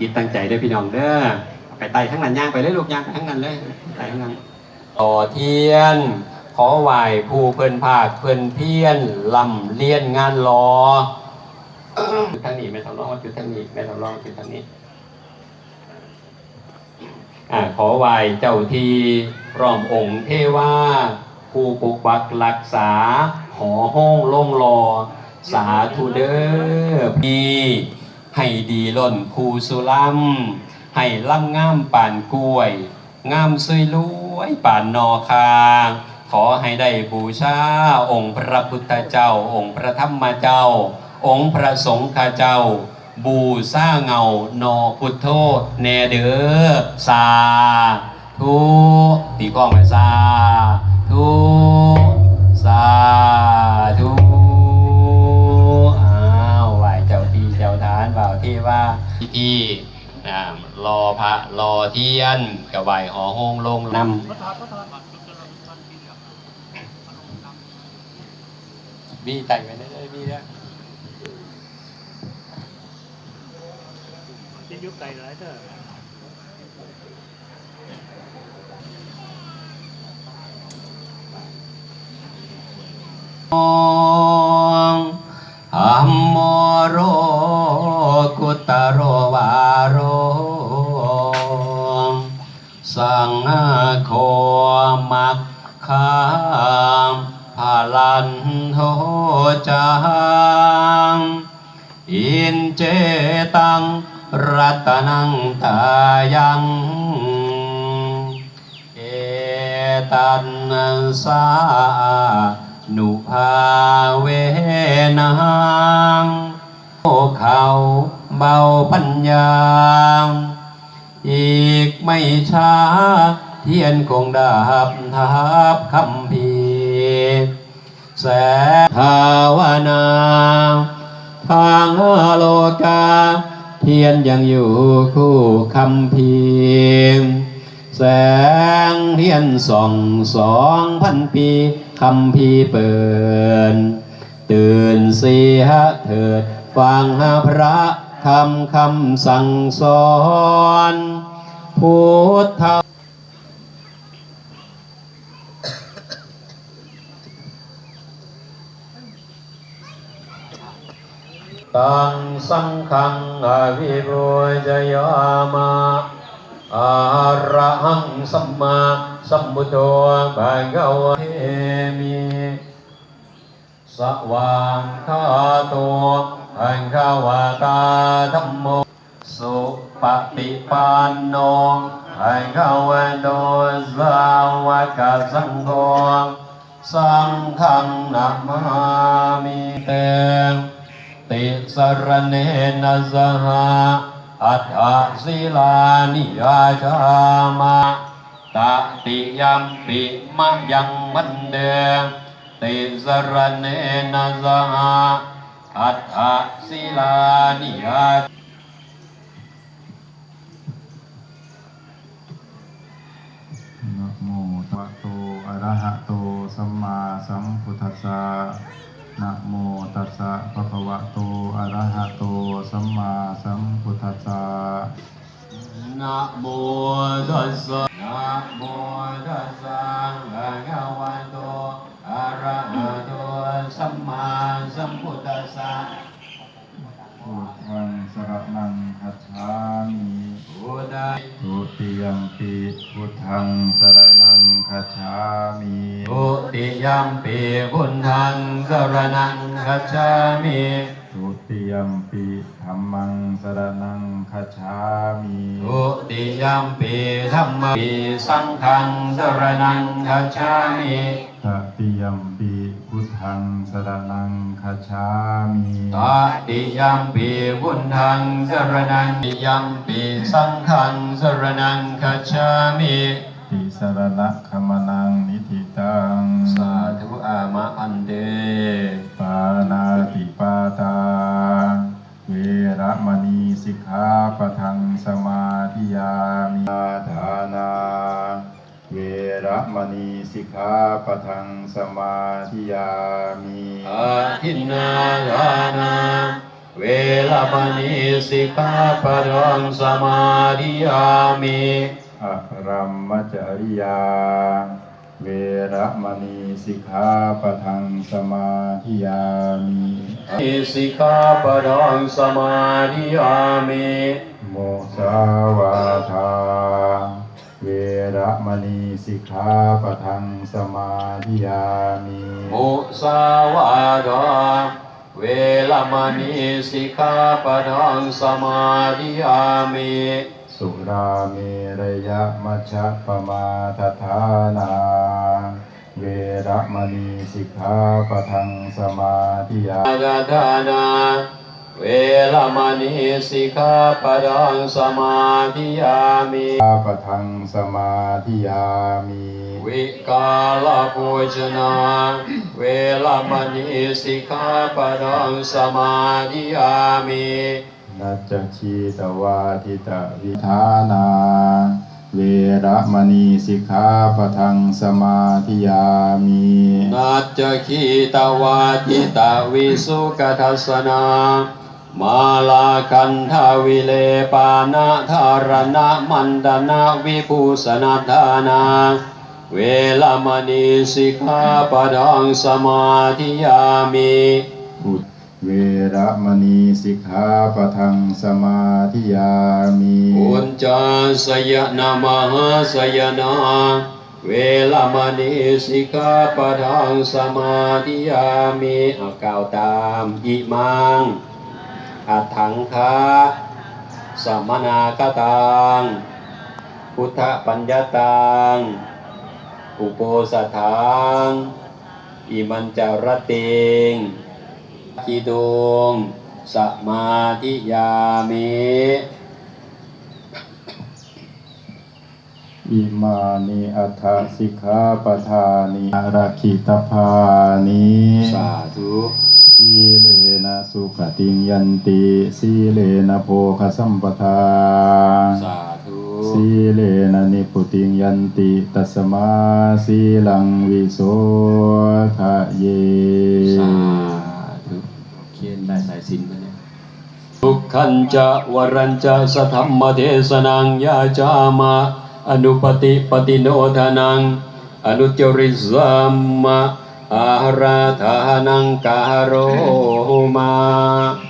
จิตตั้งใจด้อพี่น้องเด้อไปไต่ทั้งนั้นย่างไปเลยลูกย่างไปทั้งนั้นเลยไต่ทั้งนั้นต่อเทียน ขอไหวผู้เพิ่นภาคเพิ่นเพียนลำเลียนงานรอจุดทางนี้ไม่ต้องร้องจุดทางนี้ไม่ต้องร้องจุดทางนี้อ่าขอไหวเจ้าทีรอมองค์เทวาผู้ปกปักรักษา หอห้องลงรอ สาธุเด้อพี่ ให้ดีล้นภูสุลัมให้ล่ำงามป่านกล้วย งามซุยรวยป่านนอคา ขอให้ได้บูชา องค์พระพุทธเจ้า องค์พระธรรมเจ้า องค์พระสงฆ์ข้าเจ้า บูซาเงานอพุทโธแนเดอสาธุตีกล้องไปสาธุสาธุ วที่ว่าที่อ่ารอพระรอเทียนกับไหวหอห้องลงนำบีแต่งไปได้เลยบีเนี่ยจะยุบไก่หลายเถอะอั ลันโทจังอินเจตังรัตนังตายังเอตันสานุภาเวนังโอเขาเบาปัญญา อีกไม่ช้า เทียนคงดับทับคำพี แสงภาวนาทางโลกา เทียนยังอยู่คู่คำพีร์แสงเทียนส่องสองพันปีคำพีเปิดตื่นเสียเถิดฟังพระคำคำสั่งสอนพุทธ ตังสังขังอภิปุจยามะอาระหังสัมมาสัมพุทโธภะคะวะเทมิสว่างคาโตอังคาวาตาธัมโมสุปฏิปันโนอังคาวันโตสาวกสังโฆสังฆังนามามิเต ติสรเนนะสหะอัฏฐศิลานิยาจามะตติยัมปิมะยังมันเดติสรเนนะสหะอัฏฐศิลานิยานะโมตัสโตอะระหะโตสัมมาสัมพุทธัสสะ นะโมตัสสะภะคะวะโต อะระหะโต สัมมาสัมพุทธัสสะนะโมตัสสะนะโมตัสสะภะคะวะโต อะระหะโต สัมมาสัมพุทธัสสะพุทธังสรณังคัจฉามิพุทธะทุติยมปิพุทธังสรณังคัจฉามิ ทุติยัมปีพุทธังสรณังคัจฉามิทุติยมปิธัมมังสรณังคัจฉามิทุติยัมปีธัมมังปีสังฆังสรณังคัจฉามิตติยมปิพุทธังสรณังคัจฉามิตติยัมปีพุทธังสรณังติยัมปีสังฆังสรณังคัจฉามิ ติสรณะขมนังนิธิตัง สาธุอามะอันเด ปานาติปาตา เวระมณีสิกขาปะทังสมาธิยามิอาทานา เวระมณีสิกขาปะทังสมาธิยามิอาทินนาทานาเวเวลมณีสิกขาปะทังสมาธิยามิ อะรัมมจริยา เวระมณีสิกขาปะทังสมาธิยามิอิสิกขาปะทังสมาธิยามิโมสาวาทาเวระมณีสิกขาปะทังสมาธิยามิมุสาวาทาเวลมณีสิกขาปะทังสมาธิยามิ สุราเมรยะมัชฌะปมาทฐานา เวระมณีสิกขาปะทังสมาธิยาอาจทานาเวลมณีสิกขาปะทังสมาธิยามิปะทังสมาธิยามิวิกาลปูชนาเวลมณีสิกขาปะทังสมาธิยามิ นัจจคีตวาทิตวิธานา เวระมณีสิกขาปทังสมาธิยามินัจคีตวาจิตาวิสุกทัสนามาลาคันทาวิเลปานะธารณะมันดนะวิภูสนาธานา เวลมณีสิกขาปะทังสมาธิยามิอุต เวระมณีสิกขาปะทังสมาธิยามิอุญจาสยนามหาสยนาเวลมณีสิกขาปะทังสมาธิยามิเอากล่าวตามอิมังอัถังคาสัมมนาคตังพุทธปัญญาตังอุโปสถังอิมันจารติง กิตุงสมาธิยามิอิมานิอัฏฐสิกขาปทานิอาราคิตภานิสาธุสีเลนะสุขติงยันติสีเลนะโภคสัมปทาสาธุสีเลนะนิพุติงยันติตัสมาสีลังวิโสทะเยสาธุเขียนได้สายสินไหมเนี่ย ทุกขันจะวรัญจะสธรรมเทศนังยาจามาอนุปติปฏิโนทานัง อนุจริสัมมะอาหาราธานังกาโรมา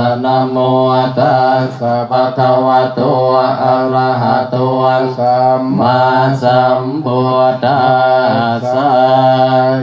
ะ นะโมตัสสะภะคะวะโตอะระหะโตสัมมาสัมพุทธัสสะ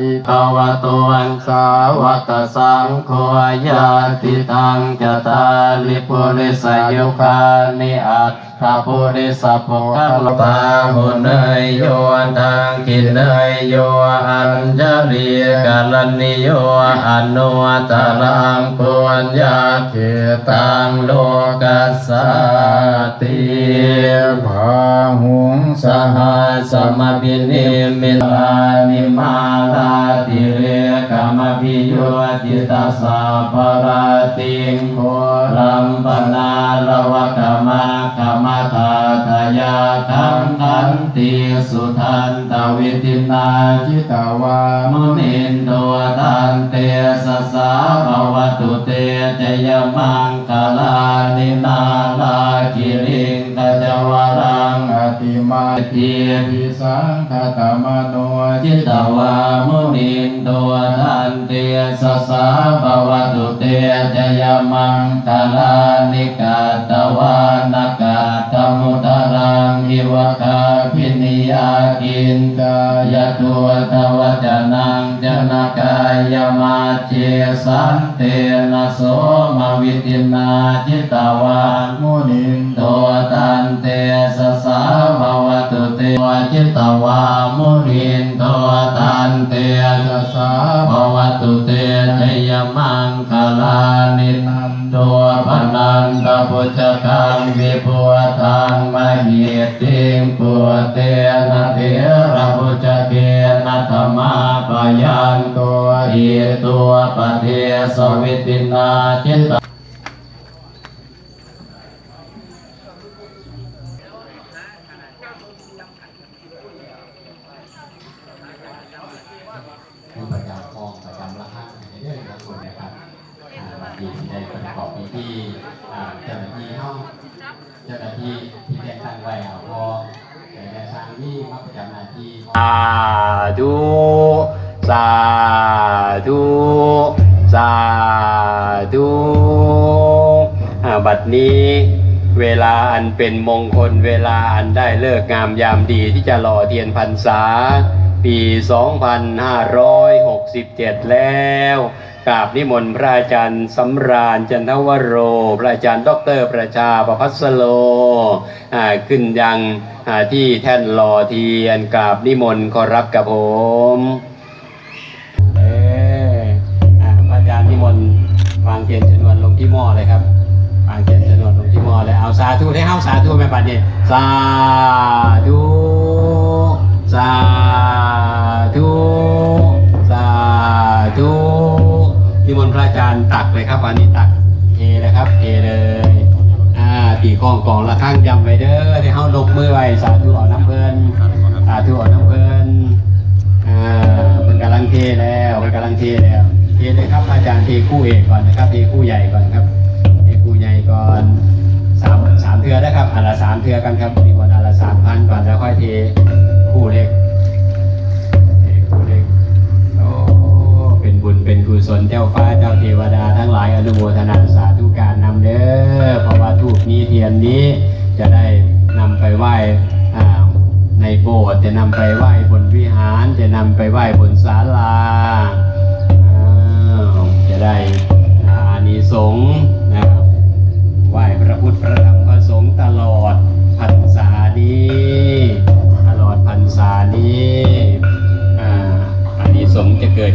อิทาวะโตอังสาวกสังโฆยาติทังจตาลิปุริสยุคานิอัตถาปุริสปุกัลปาหุเนยโยตังกินเนยโยอัญจลีกาลนิโยอนุตรังปุญญาเขตังโลกัสสติภาหุงสหัสมบินิมิตานิมาลาติเรกามพิโยติตาสาปราติงโคลัมปนาลวะกามะกามตา ทยาคันทันติสุทันตวิตินาจิตาวามุนินโดตันเตสสาภวตุเตจยมังคลานินาลากิริงกจวรังอติมาเทียพิสังคตมโนจิตาวามุนินโดตันเตสสาภวตุเตจยมังคลานิกาตวานกาตมุต รังอิวคาพินิยากินกายตัวทวจนังจนกายมาเจสันเตนะโสมวิตินาจิตาวามุนินโตตันเตสสาภวตุเตวจิตาวามุนินโตตันเตสสาภวตุเตชยมังคลานินันโดตัวพนันตพุชคังวิปัวทังมหิ ติงปุเตนะเถระปุจเกนะธรรมาปยันตัวอิตัวปะเทสวิตินาจิตต ผู้ประจำกองประจำละครั้งในเรื่องของคนนะครับ อ่าวันนี้ที่ได้ประกอบพิธีอ่เจ้าหน้าที่ห้องเจ้าหน้าที่ที่ได้ตั้งไว้เอาพอแต่ในทางนี้มาประจำหน้าที่สาธุสาธุสาธุบัดนี้เวลาอันเป็นมงคลเวลาอันได้เลิกงามยามดีที่จะหล่อเทียนพรรษา ปี 2567 แล้วกราบนิมนต์พระอาจารย์สำราญจันทวโร พระอาจารย์ดรประชาประพัสโลขึ้นยังที่แท่นหล่อเทียนกราบนิมนต์ขอรับกับผมเออพระอาจารย์นิมนต์วางเทียนชนวนลงที่หม้อเลยครับวางเทียนชนวนลงที่หม้อเลยเอาสาธุให้เฮาสาธุแม่ปัดนี่สาธุ สาธุสาธุนิมนต์พระอาจารย์ตักเลยครับวันนี้ตักเทเลยครับเทเลยอ่าตีกองกองละข้างยำไว้เด้อที่เฮาลบมือไว้สาธุเอาน้ำเพลินสาธุเอาน้ำเพลินอ่าเป็นกำลังเทแล้วเป็นกำลังเทแล้วเทเลยครับอาจารย์เทคู่เอกก่อนนะครับเทคู่ใหญ่ก่อนครับเอกผู้ใหญ่ก่อนสามสามเทือนะครับอันละสามเทือกันครับมีวันอันละสามพันก่อนแล้วค่อยเท เล็กเทคู่เล็กโอ้เป็นบุญเป็นกุศลเจ้าฟ้าเจ้าเทวดาทั้งหลายอนุโมทนาสาธุการนำเด้อเพราะว่าทูกนี้เทียนนี้จะได้นำไปไหว้ในโบสถ์จะนำไปไหว้บนวิหารจะนำไปไหว้บนศาลา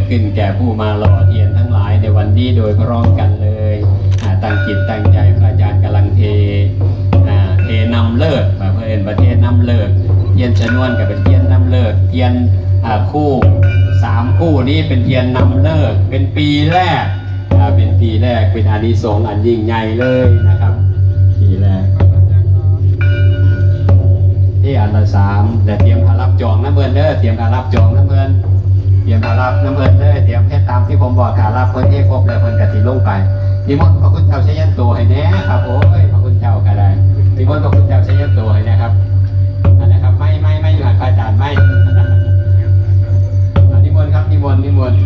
ขึ้นแก่ผู้มาหล่อเทียนทั้งหลายในวันนี้โดยพร้อมกันเลยอ่าตั้งจิตตั้งใจพระอาจารย์กำลังเทเทนำเลิศมาเพื่อนประเทศนำเลิศเทียนชนวนกับเป็นเทียนนำเลิศเทียนคู่สามคู่นี้เป็นเทียนนำเลิกเป็นปีแรกเป็นปีแรกเป็นอานิสงส์อันยิ่งใหญ่เลยนะครับ ปีแรกที่อันละสามแต่เตรียมพารับจองน้ำเบินเด้อเตรียมพารับจองน้ำเบิน เตรียมพารับน้ำเงินเลยเตรียมแค่ตามที่ผมบอกขารับเพิ่นเทครบเลยเพิ่นกะสิลงไปนิมนต์พระคุณเจ้าใช้ยันตัวให้แน่ครับโอ้ยพระคุณเจ้าก็ได้นิมนต์พระคุณเจ้าใช้ยันตัวให้แนะครับอันนะครับไม่ไม่ไม่อยู่หันพระอาจารย์ไม่นิมนต์ครับนิมนต์นิมนต์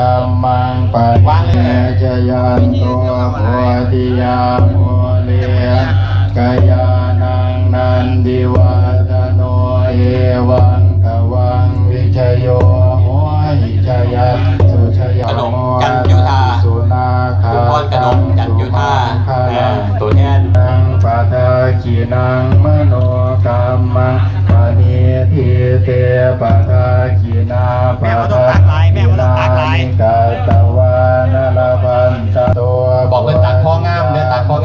รมังปะวางเลยจยันตัวโพธิยาโมเลกายานังนันดิวัตโนเอวังกวังวิชโยโหหิชยะสุชยขนมกันยุธาสุนาคาคุพรกนกันยุธาตัวแทนนังปะทาขีนังมโนกรรมังปณิทิเตปะทาคี นาปะแม่บ่ต้ทาองตักลายแม่บ่ต้องตักลายกาลาพันตตัวบอกเพิ่นตัดข้องามเนี่ยตาข้อ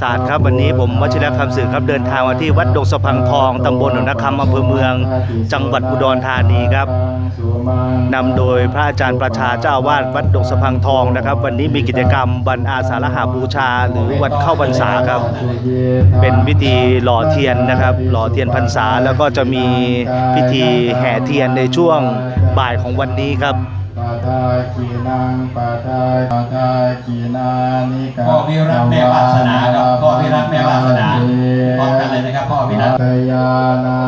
คนข่าวอีสานครับวันนี้ผมวชิรคำสื่อครับเดินทางมาที่วัดดงสะพังทองตำบลหนองนาคำอำเภอเมือง จังหวัดอุดรธานีครับนำโดยพระอาจารย์ประชาเจ้าวาสวัดดงสะพังทองนะครับ วันนี้มีกิจกรรมวันอาสาฬหาบูชา หรือวันเข้าพรรษาครับ เป็นพิธีหล่อเทียนนะครับ หล่อเทียนพรรษาแล้วก็จะมีพิธีแห่เทียนในช่วงบ่ายของวันนี้ครับ ทากีนังปาทาปาทากีนานิกาพ่อพิรัตน์แม่วาสนาครับพ่อพิรัตน์แม่วาสนาพร้อมกันเลยนะครับพ่อพิรัตน์ตยานังนันทิว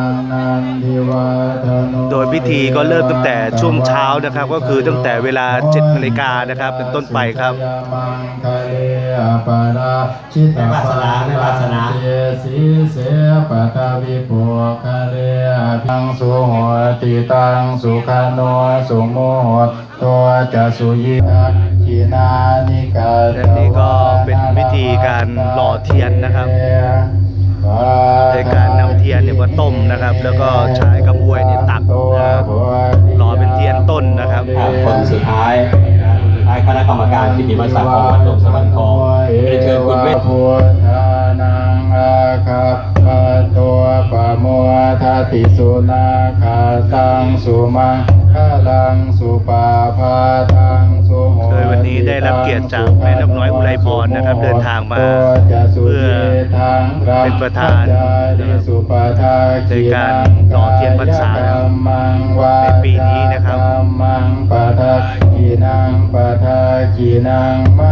าท โดยพิธีก็เริ่มตั้งแต่ช่วงเช้านะครับ ก็คือตั้งแต่เวลา7นาฬิกานะครับเป็นต้นไปครับยามังคะเลอปาราชิตาแม่วาสนาแม่วาสนาเตสีเสปตาวิปุคะเลอภิงสุหติตังสุขาโนสุโมโหตัวจะสุยิกีนานิกาและนี่ก็เป็นวิธีการหล่อเทียนนะครับำเทียนเนี่าต้มนะครับ แล้วก็ใช้กระบวยเนี่ยตักนะครับหล่อเป็นเทียนต้นนะครับคนสุดท้ายท้ายคณะกรรมการพิธีมศักดิ์ของวัดดงสะพันทองเรียนเชิญคุณเวทพุทธานังอาคัปปะตัวปะโมทาติสุนาคาตังสุมังคลังสุปาพาทังสุ โดยวันนี้ได้รับเกียรติจากแม่นกน้อยอุไรพรนะครับ เดินทางมาเพื่อเป็นประธานในการต่อเทียนพรรษาในปีนี้นะครับมัทะกีนังปะทะกีนังมโ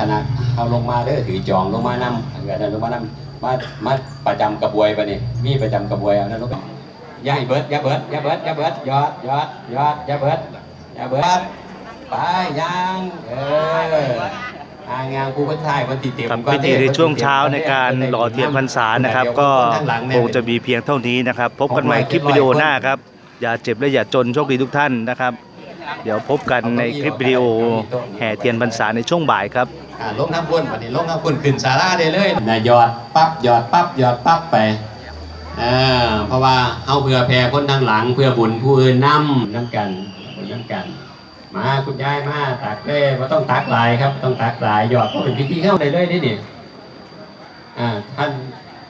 ปฏิคณะเอาลงมาเด้อถือจองลงมานำเกิดนั้นลงมานำมามาประจำกระบวยปะนี่มีประจำกระบวยเอานั่นลงไปอย่าให้เบิดอย่าเบิดอย่าเบิดอย่าเบิดยอดยอดยอดอย่าเบิดอย่าเบิดไปยังเอออ่างานผู้คนไทยวันติเต็มครับก่อนพิธีในช่วงเช้าในการหล่อเทียนพรรษานะครับ ก็คงจะมีเพียงเท่านี้นะครับ พบกันใหม่คลิปวิดีโอหน้าครับ อย่าเจ็บและอย่าจนโชคดีทุกท่านนะครับ เดี๋ยวพบกันในคลิปวิดีโอแห่เทียนพรรษาในช่วงบ่ายครับ อ่าลงน้ำพุ่นวันนี้ลงน้ำพุ่นขึ้นสาราได้เลยนะหยอดปั๊บหยอดปั๊บหยอดปั๊บไปอ่าเพราะว่าเอาเพื่อแผ่คนทางหลังเพื่อบุญผู้อื่นนำน้ำกันบุญน้ำกัน มาคุณยายมาตักเลยว่าต้องตักหลายครับ ต้องตักหลายหยอดก็เป็นพิธีเข้าเลยเลยนี่นี่อ่าท่าน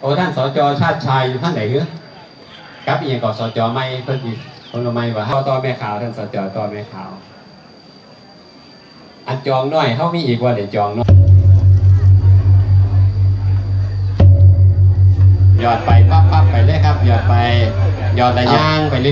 โอ้ท่านสจชาติชายอยู่ท่านไหนเนื้อครับอีกอย่างก่อสจไม่เพิ่นอีกคนละไม่ว่าเขาต่อแม่ขาวท่านสจต่อแม่ขาว อันจองน่อยเขามีอีกว่าเดี๋ยวจองน้อยหยอดไปปั๊บปั๊บไปเลยครับหยอดไปหยอดระย่างไปเรื่อย